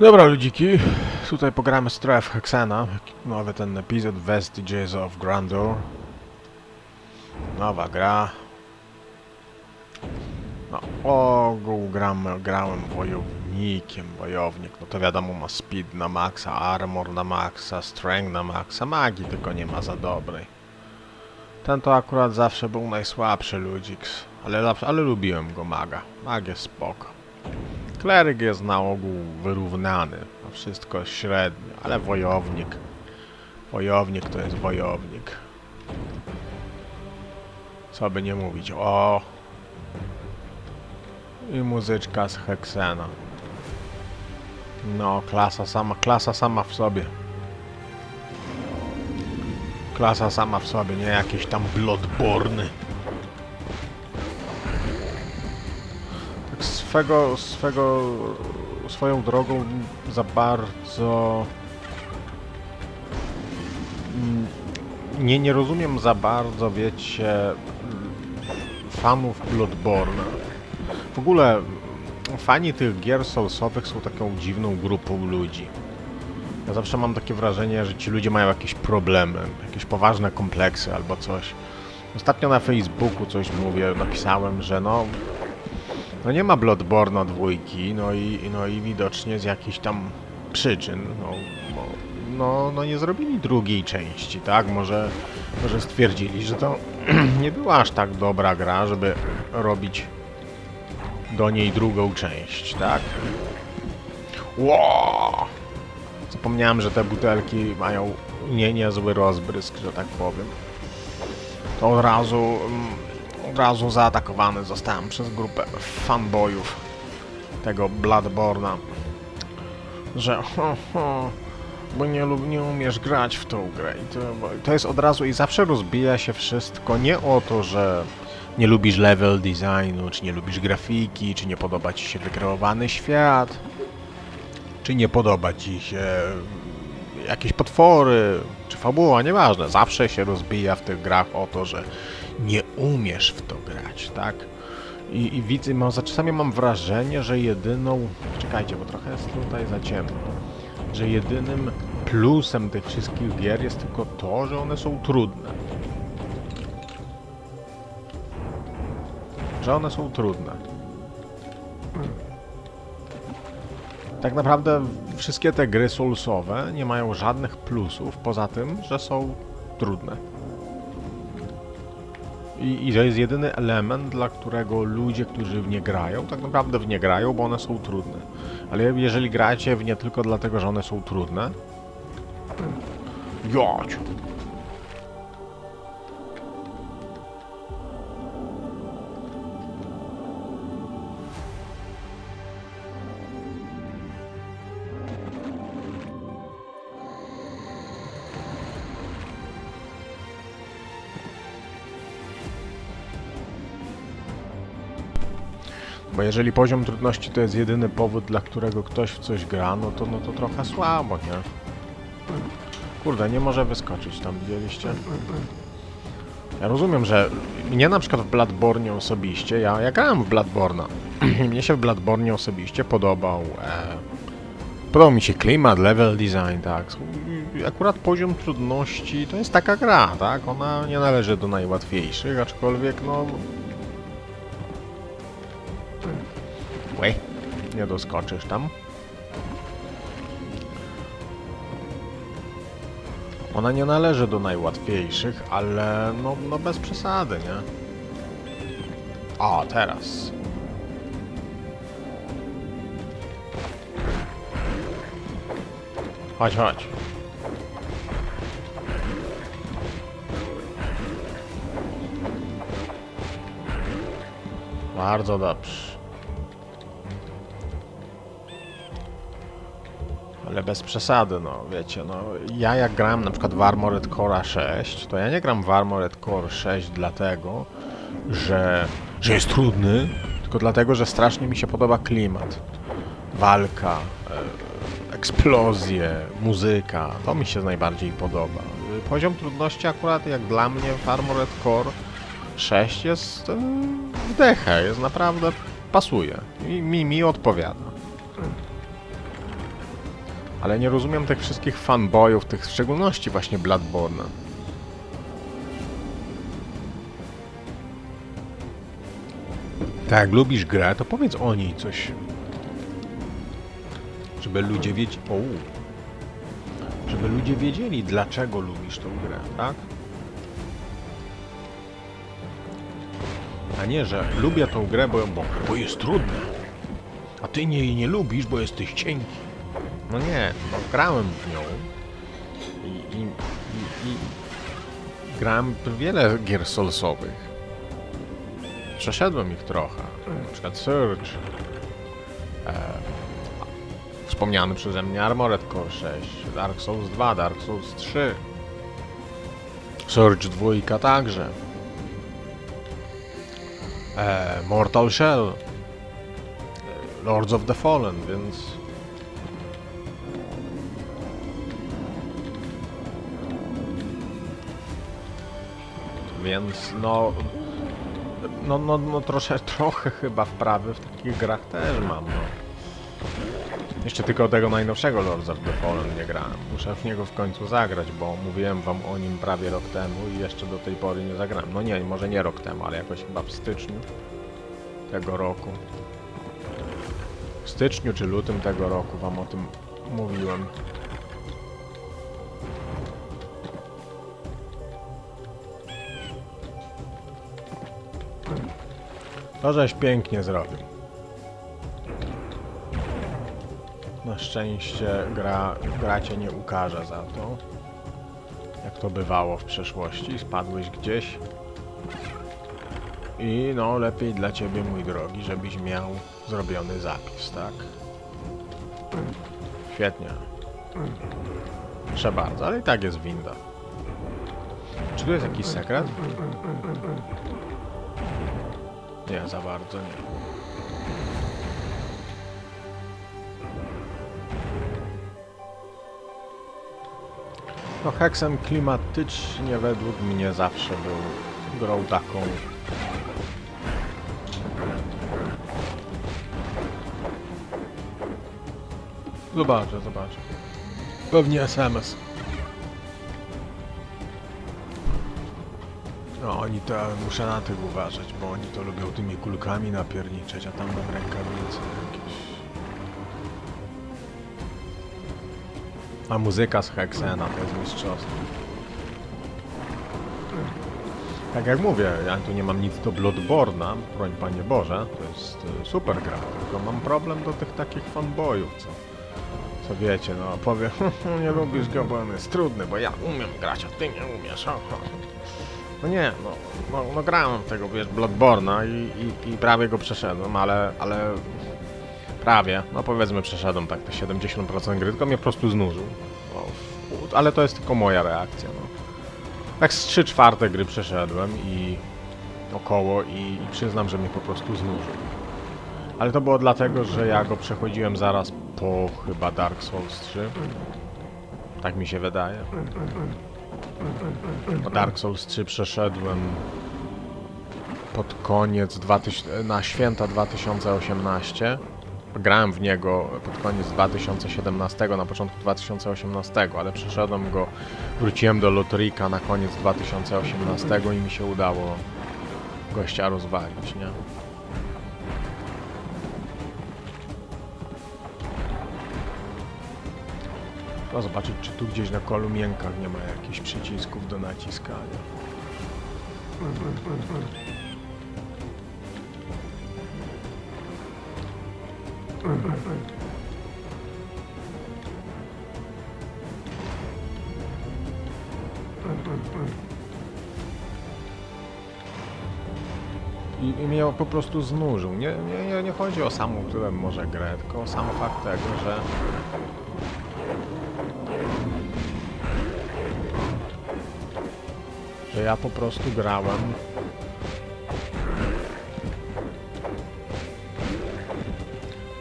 Dobra ludziki, tutaj pogramy w Hexena, nowy ten epizod Vestiges of Grandeur. Nowa gra. No, ogół gram, grałem wojownikiem, wojownik, no to wiadomo ma speed na maksa, armor na maksa, strength na maksa, magii tylko nie ma za dobrej. Ten to akurat zawsze był najsłabszy ludziks, ale, ale lubiłem go maga, mag jest spoko. Kleryk jest na ogół wyrównany, a wszystko średnio, ale wojownik. Wojownik to jest wojownik. Co by nie mówić, o! I muzyczka z Hexena. No, klasa sama, klasa sama w sobie. Klasa sama w sobie, nie jakieś tam Bloodborny. Swego, swego, swoją drogą za bardzo mm, nie, nie rozumiem za bardzo, wiecie, fanów Bloodborne. W ogóle fani tych gier soulsowych są taką dziwną grupą ludzi. Ja zawsze mam takie wrażenie, że ci ludzie mają jakieś problemy, jakieś poważne kompleksy albo coś. Ostatnio na Facebooku coś mówię, napisałem, że no no nie ma Bloodborne'a dwójki, no i, no i widocznie z jakichś tam przyczyn, no, no, no, no nie zrobili drugiej części, tak? Może, może stwierdzili, że to nie była aż tak dobra gra, żeby robić do niej drugą część, tak? Ło! Zapomniałem, że te butelki mają nie niezły rozbrysk, że tak powiem. To od razu mm, od razu zaatakowany zostałem przez grupę fanboyów tego Bloodborna, że ho, ho, bo nie, nie umiesz grać w tą grę. I to, to jest od razu i zawsze rozbija się wszystko nie o to, że nie lubisz level designu, czy nie lubisz grafiki, czy nie podoba ci się wykreowany świat, czy nie podoba ci się jakieś potwory, czy fabuła, nieważne. Zawsze się rozbija w tych grach o to, że nie umiesz w to grać, tak? I, i widzę, mam, czasami mam wrażenie, że jedyną... Czekajcie, bo trochę jest tutaj za ciemno. Że jedynym plusem tych wszystkich gier jest tylko to, że one są trudne. Że one są trudne. Tak naprawdę wszystkie te gry soulsowe nie mają żadnych plusów, poza tym, że są trudne. I, I to jest jedyny element, dla którego ludzie, którzy w nie grają, tak naprawdę w nie grają, bo one są trudne. Ale jeżeli gracie w nie tylko dlatego, że one są trudne... Jodź! Bo jeżeli poziom trudności to jest jedyny powód, dla którego ktoś w coś gra, no to, no to trochę słabo, nie? Kurde, nie może wyskoczyć tam, widzieliście? Ja rozumiem, że mnie na przykład w Bloodborne osobiście, ja, ja grałem w Bloodborne'a. mnie się w Bloodborne osobiście podobał. E, podobał mi się klimat, level design, tak. I Akurat poziom trudności to jest taka gra, tak? Ona nie należy do najłatwiejszych, aczkolwiek no Łe, nie doskoczysz tam. Ona nie należy do najłatwiejszych, ale no, no bez przesady, nie? O, teraz. Chodź, chodź. Bardzo dobrze. Ale bez przesady, no wiecie, no ja jak grałem na przykład w Armored Core 6, to ja nie gram w Armored Core 6 dlatego, że, że jest trudny, tylko dlatego, że strasznie mi się podoba klimat. Walka, e, eksplozje, muzyka, to mi się najbardziej podoba. Poziom trudności akurat jak dla mnie w Armored Core 6 jest e, wdechę, jest naprawdę pasuje i mi, mi odpowiada. Ale nie rozumiem tych wszystkich fanboyów, tych w szczególności właśnie Bloodborne'a. Tak, lubisz grę, to powiedz o niej coś. Żeby ludzie wiedzieli... O, żeby ludzie wiedzieli, dlaczego lubisz tą grę, tak? A nie, że lubię tą grę, bo, bo, bo jest trudna. A ty nie, jej nie lubisz, bo jesteś cienki. No nie, no grałem w nią. I, i, i, i grałem wiele gier solsowych. Przeszedłem ich trochę. Na przykład Surge. Wspomniany przeze mnie Armored Core 6, Dark Souls 2, Dark Souls 3. Surge 2 także. E, Mortal Shell. e, Lords of the Fallen, więc... Więc no... No, no, no trosze, trochę chyba wprawy w takich grach też mam, no. Jeszcze tylko tego najnowszego Lords of the Fallen nie grałem. Muszę w niego w końcu zagrać, bo mówiłem wam o nim prawie rok temu i jeszcze do tej pory nie zagrałem. No nie, może nie rok temu, ale jakoś chyba w styczniu tego roku. W styczniu czy lutym tego roku wam o tym mówiłem. To żeś pięknie zrobił. Na szczęście gra, gra cię nie ukarze za to. Jak to bywało w przeszłości. Spadłeś gdzieś. I no, lepiej dla ciebie, mój drogi, żebyś miał zrobiony zapis, tak? Świetnie. Proszę bardzo, ale i tak jest winda. Czy tu jest jakiś sekret? Nie, za bardzo nie. No Hexen klimatycznie według mnie zawsze był grą taką Zobaczę, zobaczę. Pewnie SMS. No oni to muszę na tych uważać, bo oni to lubią tymi kulkami napierniczeć, a tam mam rękawice jakieś. A muzyka z Hexena to jest mistrzostwo. Tak jak mówię, ja tu nie mam nic do Bloodborne'a, broń Panie Boże, to jest y, super gra, tylko mam problem do tych takich fanboyów, co, co wiecie, no powie, nie lubisz go, bo on jest trudny, bo ja umiem grać, a Ty nie umiesz. No nie, no, no, no grałem tego, wiesz, Bloodborne'a i, i, i prawie go przeszedłem, ale, ale prawie, no powiedzmy przeszedłem tak te 70% gry, tylko mnie po prostu znużył. No, ale to jest tylko moja reakcja, no. Tak z 3 czwarte gry przeszedłem i około i, i przyznam, że mnie po prostu znużył. Ale to było dlatego, że ja go przechodziłem zaraz po chyba Dark Souls 3. Tak mi się wydaje. Bo Dark Souls 3 przeszedłem pod koniec 2000, na święta 2018. Grałem w niego pod koniec 2017, na początku 2018, ale przeszedłem go, wróciłem do Lotrika na koniec 2018 i mi się udało gościa rozwalić, nie? No zobaczyć, czy tu gdzieś na kolumienkach nie ma jakichś przycisków do naciskania. I, I mnie po prostu znużył. Nie, nie, nie, chodzi o samą tyle może grę, tylko o sam fakt tego, że że ja po prostu grałem.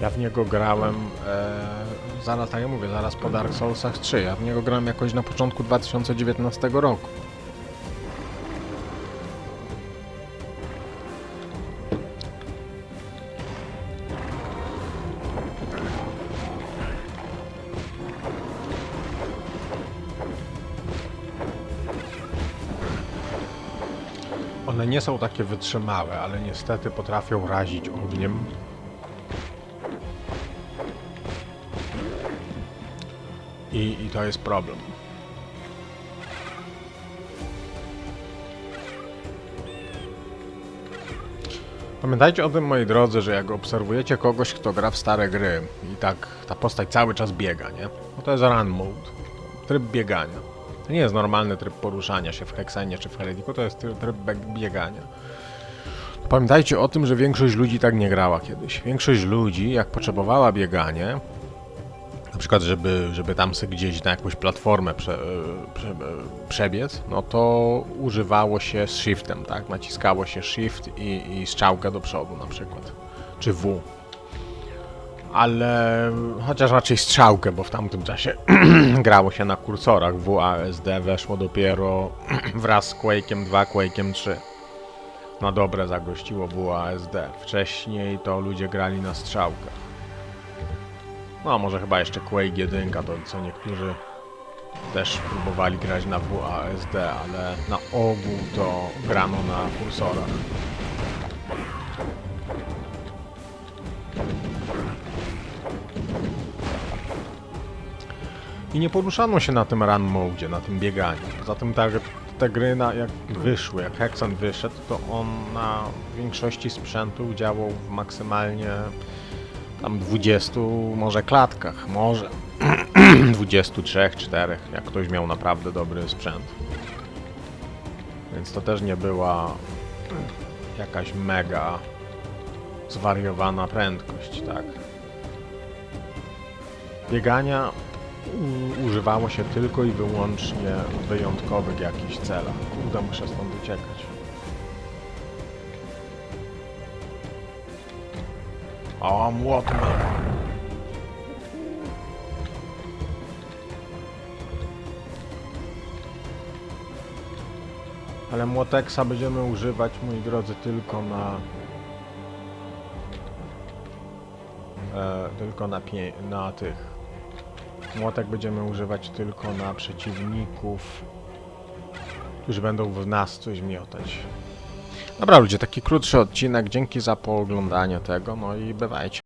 Ja w niego grałem, e, zaraz, tak jak mówię, zaraz po Dark Soulsach 3. Ja w niego grałem jakoś na początku 2019 roku. One nie są takie wytrzymałe, ale niestety potrafią razić ogniem. I, I to jest problem. Pamiętajcie o tym, moi drodzy, że jak obserwujecie kogoś, kto gra w stare gry i tak ta postać cały czas biega, nie? No to jest run mode. Tryb biegania. To nie jest normalny tryb poruszania się w Hexenie czy w Heretiku, to jest tryb biegania. Pamiętajcie o tym, że większość ludzi tak nie grała kiedyś. Większość ludzi, jak potrzebowała bieganie, na przykład, żeby, żeby tam sobie gdzieś na jakąś platformę prze, prze, przebiec, no to używało się z shiftem, tak? Naciskało się shift i, i strzałkę do przodu na przykład, czy W. Ale chociaż raczej strzałkę, bo w tamtym czasie grało się na kursorach. WASD weszło dopiero wraz z Quake'em 2, Quake'em 3. Na dobre zagościło WASD. Wcześniej to ludzie grali na strzałkach. No, może chyba jeszcze Quake 1, to co niektórzy też próbowali grać na WASD, ale na ogół to grano na kursorach. I nie poruszano się na tym run mode, na tym bieganiu. Poza tym tak, te gry na, jak wyszły, jak Hexen wyszedł, to on na większości sprzętu działał w maksymalnie tam 20 może klatkach, może 23, 4, jak ktoś miał naprawdę dobry sprzęt. Więc to też nie była jakaś mega zwariowana prędkość, tak. Biegania używało się tylko i wyłącznie w wyjątkowych jakichś celach. Kurde, muszę stąd uciekać. O, młotny. Ale młoteksa będziemy używać, moi drodzy, tylko na... E, tylko na, na tych... Młotek będziemy używać tylko na przeciwników, którzy będą w nas coś miotać. Dobra ludzie, taki krótszy odcinek. Dzięki za pooglądanie tego, no i bywajcie.